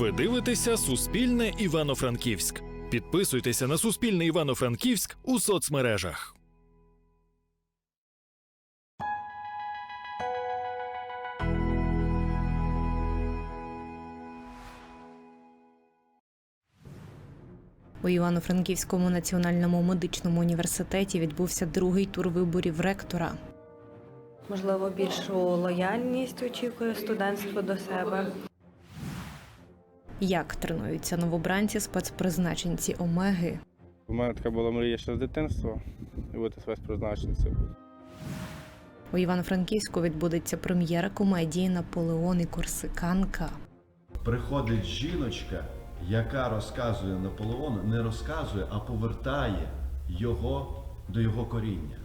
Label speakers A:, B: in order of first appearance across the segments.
A: Ви дивитеся Суспільне Івано-Франківськ. Підписуйтеся на Суспільне Івано-Франківськ у соцмережах.
B: У Івано-Франківському національному медичному університеті відбувся другий тур виборів ректора.
C: Можливо, більшу лояльність очікує студентство до себе.
B: Як тренуються новобранці спецпризначенці Омеги?
D: У мене така була мрія ще з дитинства бути спецпризначенцем.
B: У Івано-Франківську відбудеться прем'єра комедії Наполеон і Корсиканка.
E: Приходить жіночка, яка розказує Наполеону, не розказує, а повертає його до його коріння.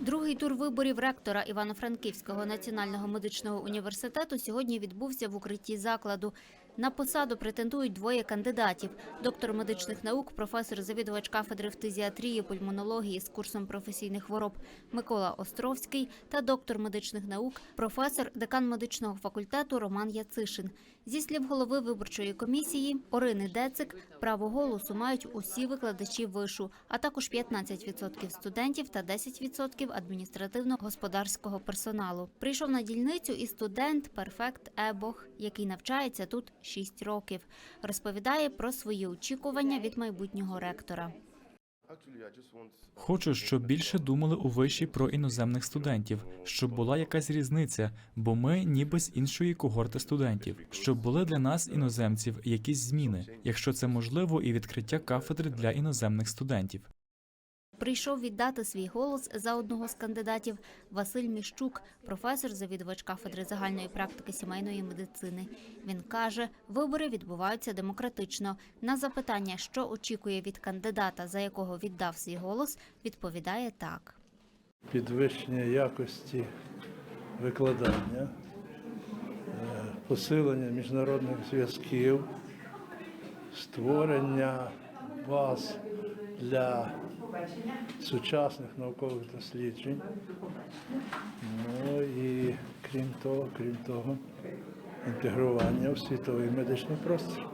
F: Другий тур виборів ректора Івано-Франківського національного медичного університету сьогодні відбувся в укритті закладу. На посаду претендують двоє кандидатів: доктор медичних наук, професор завідувач кафедри фтизіатрії, пульмонології з курсом професійних хвороб Микола Островський та доктор медичних наук, професор, декан медичного факультету Роман Яцишин. Зі слів голови виборчої комісії Орини Децик, право голосу мають усі викладачі вишу, а також 15% студентів та 10% адміністративно-господарського персоналу. Прийшов на дільницю і студент Перфект Ебох, який навчається тут 6 років. Розповідає про свої очікування від майбутнього ректора.
G: Хочу, щоб більше думали у виші про іноземних студентів, щоб була якась різниця, бо ми ніби з іншої когорти студентів, щоб були для нас іноземців якісь зміни, якщо це можливо, і відкриття кафедри для іноземних студентів.
F: Прийшов віддати свій голос за одного з кандидатів Василь Міщук, професор, завідувач кафедри загальної практики сімейної медицини. Він каже, вибори відбуваються демократично. На запитання, що очікує від кандидата, за якого віддав свій голос, відповідає так.
H: підвищення якості викладання, е, посилення міжнародних зв'язків, створення баз для сучасних наукових досліджень. Ну і крім того, крім того, інтегрування у світовий медичний простір.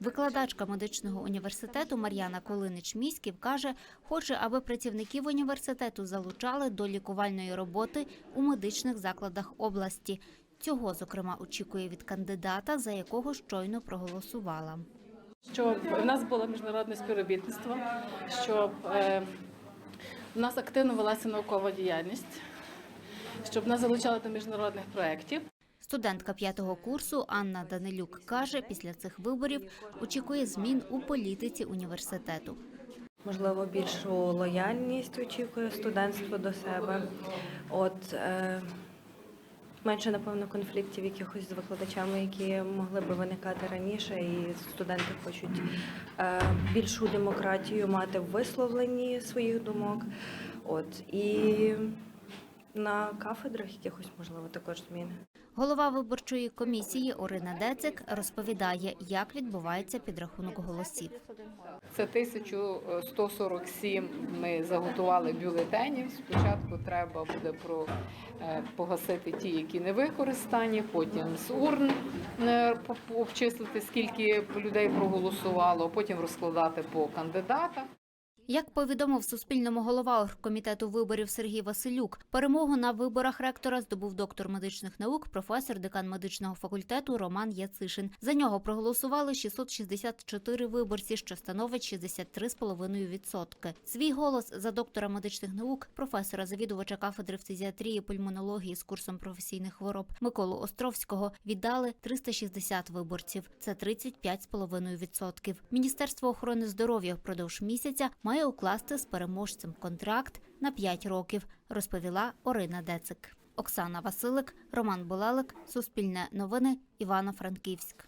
F: Викладачка медичного університету Мар'яна Колинич Міськів каже, хоче, аби працівників університету залучали до лікувальної роботи у медичних закладах області. Цього, зокрема, очікує від кандидата, за якого щойно проголосувала.
I: Щоб в нас було міжнародне співробітництво, щоб е, в нас активно велася наукова діяльність, щоб нас залучали до міжнародних проєктів.
F: Студентка п'ятого курсу Анна Данилюк каже, після цих виборів очікує змін у політиці університету.
C: Можливо, більшу лояльність очікує студентство до себе. От е, менше, напевно, конфліктів якихось з викладачами, які могли би виникати раніше, і студенти хочуть е, більшу демократію мати в висловленні своїх думок. От і на кафедрах якихось можливо також зміни.
F: Голова виборчої комісії Орина Децик розповідає, як відбувається підрахунок голосів.
J: Це 1147 ми заготували бюлетенів. Спочатку треба буде про, е, погасити ті, які не використані, потім з урн е, обчислити, скільки людей проголосувало, потім розкладати по кандидатах.
F: Як повідомив Суспільному голова оргкомітету виборів Сергій Василюк, перемогу на виборах ректора здобув доктор медичних наук, професор, декан медичного факультету Роман Яцишин. За нього проголосували 664 виборці, що становить 63,5%. Свій голос за доктора медичних наук, професора, завідувача кафедри фтизіатрії, пульмонології з курсом професійних хвороб Миколу Островського віддали 360 виборців. Це 35,5%. Міністерство охорони здоров'я впродовж місяця має укласти з переможцем контракт на 5 років, розповіла Орина Децик. Оксана Василик, Роман Булалик, Суспільне новини, Івано-Франківськ.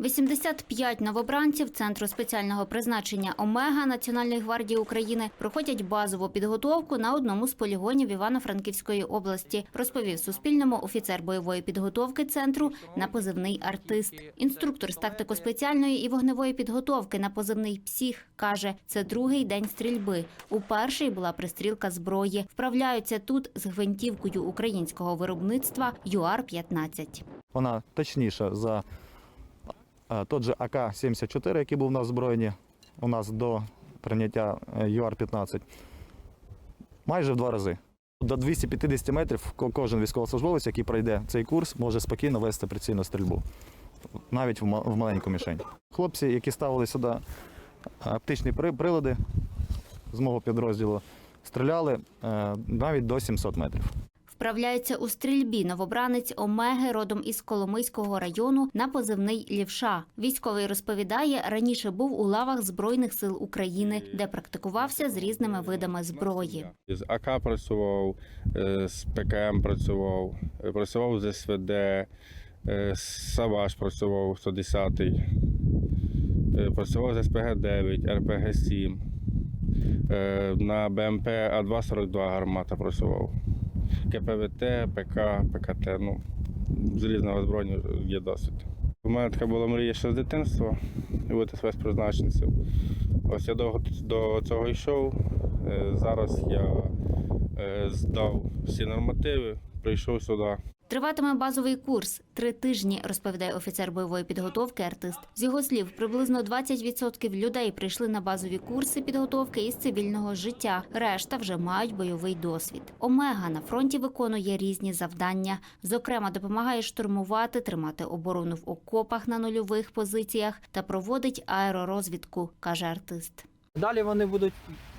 F: 85 новобранців Центру спеціального призначення Омега Національної гвардії України проходять базову підготовку на одному з полігонів Івано-Франківської області, розповів Суспільному офіцер бойової підготовки центру на позивний артист. Інструктор з тактико-спеціальної і вогневої підготовки на позивний псих каже, це другий день стрільби. У перший була пристрілка зброї. Вправляються тут з гвинтівкою українського виробництва ЮАР-15.
K: Вона точніша за тот же АК-74, який був на озброєнні у нас до прийняття е, ЮАР-15, майже в два рази. До 250 метрів кожен військовослужбовець, який пройде цей курс, може спокійно вести прицільну стрільбу, навіть в маленьку мішень. Хлопці, які ставили сюди оптичні прилади з мого підрозділу, стріляли е, навіть до 700 метрів.
F: Вправляється у стрільбі новобранець Омеги родом із Коломийського району на позивний Лівша. Військовий розповідає, раніше був у лавах Збройних сил України, де практикувався з різними видами зброї.
D: З АК працював, е, з ПКМ працював, е, працював з СВД, е, Саваш працював 110-й, е, працював з СПГ-9, РПГ-7, е, на БМП А242 гармата працював. КПВТ, ПК, ПКТ, ну, з різного озброєння є досвід. У мене така була мрія ще з дитинства бути спецпризначенцем. Ось я довго до цього йшов. Е, Зараз я е, здав всі нормативи, прийшов сюди.
F: Триватиме базовий курс три тижні, розповідає офіцер бойової підготовки артист. З його слів, приблизно 20% людей прийшли на базові курси підготовки із цивільного життя. Решта вже мають бойовий досвід. Омега на фронті виконує різні завдання. Зокрема, допомагає штурмувати, тримати оборону в окопах на нульових позиціях та проводить аеророзвідку, каже артист.
L: Далі вони будуть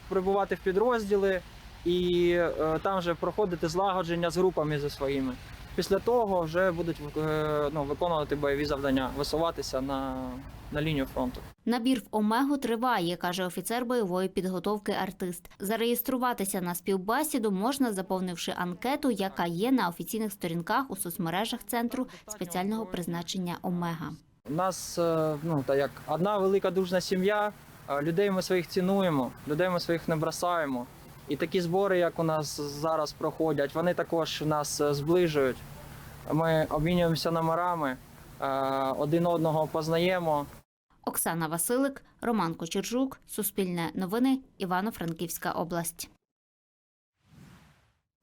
L: прибувати в підрозділи і е, там вже проходити злагодження з групами зі своїми. Після того вже будуть е, ну, виконувати бойові завдання, висуватися на, на лінію фронту.
F: Набір в Омегу триває, каже офіцер бойової підготовки артист. Зареєструватися на співбесіду можна, заповнивши анкету, яка є на офіційних сторінках у соцмережах центру спеціального призначення Омега.
L: У нас е, ну, та як одна велика дружна сім'я, е, людей ми своїх цінуємо, людей ми своїх не бросаємо. І такі збори, як у нас зараз проходять, вони також нас е, зближують. Ми обмінюємося номерами, е, один одного познаємо.
F: Оксана Василик, Роман Кочержук, Суспільне новини, Івано-Франківська область.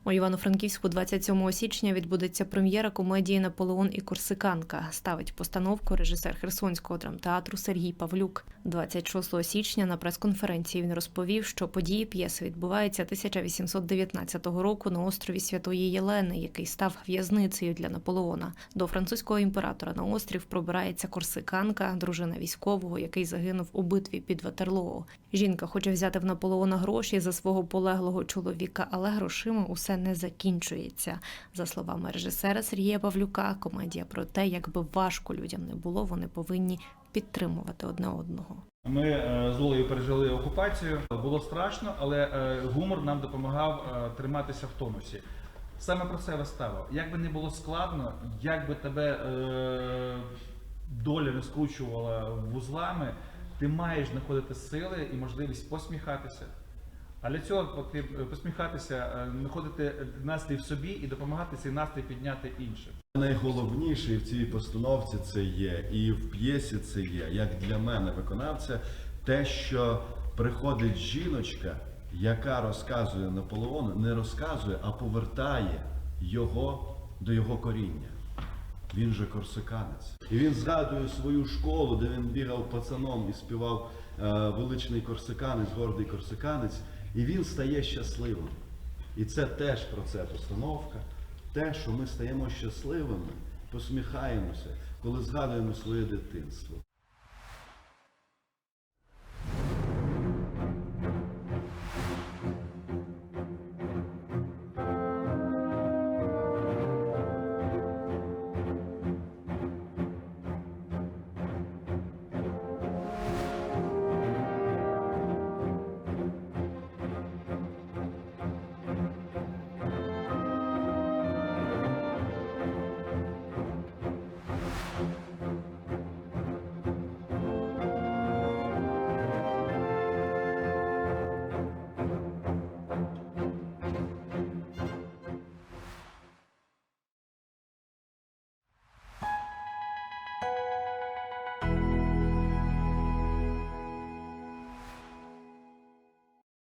B: У Івано-Франківську 27 січня відбудеться прем'єра комедії Наполеон і Корсиканка. Ставить постановку режисер Херсонського драмтеатру Сергій Павлюк. 26 січня на прес-конференції він розповів, що події п'єси відбуваються 1819 року на острові Святої Єлени, який став в'язницею для Наполеона. До французького імператора на острів пробирається Корсиканка, дружина військового, який загинув у битві під Ватерлоо. Жінка хоче взяти в Наполеона гроші за свого полеглого чоловіка, але грошима усе не закінчується. За словами режисера Сергія Павлюка, комедія про те, якби важко людям не було, вони повинні підтримувати одне одного.
M: Ми е, з Олею пережили окупацію. Було страшно, але е, гумор нам допомагав е, триматися в тонусі. Саме про це вистава. Як би не було складно, як би тебе е, доля не скручувала вузлами, ти маєш знаходити сили і можливість посміхатися. А для цього потрібно посміхатися, е, знаходити настрій в собі і допомагати цей настрій підняти іншим.
E: Найголовніше в цій постановці це є, і в п'єсі це є, як для мене виконавця, те, що приходить жіночка, яка розказує Наполеону, не розказує, а повертає його до його коріння. Він же корсиканець. І він згадує свою школу, де він бігав пацаном і співав е, величний корсиканець, гордий корсиканець, і він стає щасливим. І це теж про це постановка. Те, що ми стаємо щасливими, посміхаємося, коли згадуємо своє дитинство.